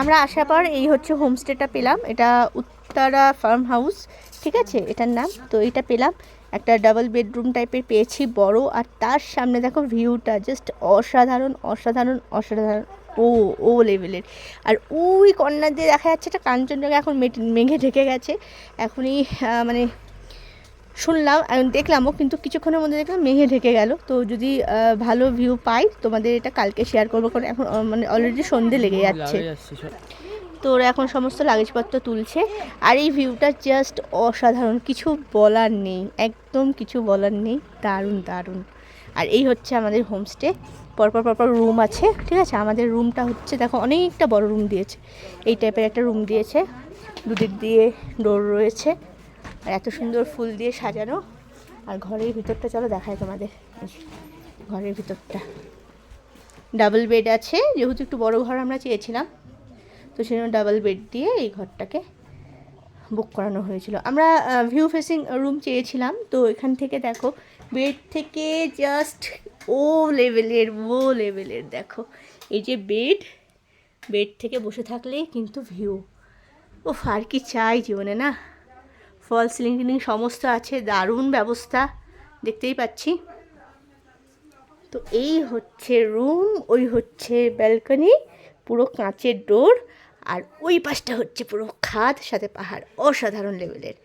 আমরা আসার পর এই হচ্ছে হোমস্টেটা পেলাম। এটা উত্তরা ফার্ম হাউস ঠিক আছে? এটার নাম। তো এটা পেলাম। একটা ডাবল বেডরুম টাইপের পেয়েছি, বড়। আর তার সামনে দেখো ভিউটা, জাস্ট অসাধারণ অসাধারণ অসাধারণ। ও ও লেভেলের। আর ওই কর্নার দিয়ে দেখা যাচ্ছে একটা কাঞ্চনজঙ্ঘা এখন মেঘে ঢেকে গেছে। এখনই মানে শুনলাম দেখলামও কিন্তু কিছুক্ষণের মধ্যে দেখলাম মেঘে ঢেকে গেল। তো যদি ভালো ভিউ পাই তোমাদের এটা কালকে শেয়ার করব কারণ এখন মানে অলরেডি সন্ধে লেগে যাচ্ছে। তো ওরা এখন সমস্ত লাগেজপত্র তুলছে আর এই ভিউটা জাস্ট অসাধারণ কিছু বলার নেই একদম কিছু বলার নেই দারুণ দারুণ। আর এই হচ্ছে আমাদের হোমস্টে পরপর পরপর রুম আছে ঠিক আছে? আমাদের রুমটা হচ্ছে দেখো অনেকটা বড় রুম দিয়েছে। এই টাইপের একটা রুম দিয়েছে দুদিক দিয়ে ডোর রয়েছে। আর এত সুন্দর ফুল দিয়ে সাজানো। আর ঘরের ভিতরটা চলো দেখায় তোমাদের। ঘরের ভিতরটা। ডাবল বেড আছে, যেহেতু একটু বড় ঘর আমরা চেয়েছিলাম, তো সেজন্য ডাবল বেড দিয়ে এই ঘরটাকে বুক করানো হয়েছিল। আমরা ভিউ ফেসিং রুম চেয়েছিলাম, তো এখান থেকে দেখো, বেড থেকে জাস্ট ও লেভেলের ও লেভেলের দেখো। এই যে বেড বেড থেকে বসে থাকলেই কিন্তু ভিউ ও আর কি চাই জীবনে না? ফল সিলিং টিলিং সমস্ত আছে, দারুণ ব্যবস্থা, দেখতেই পাচ্ছি। তো এই হচ্ছে রুম, ওই হচ্ছে ব্যালকনি, পুরো কাঁচের ডোর, আর ওই পাশটা হচ্ছে পুরো খাদ সাথে পাহাড়, অসাধারণ লেভেলের।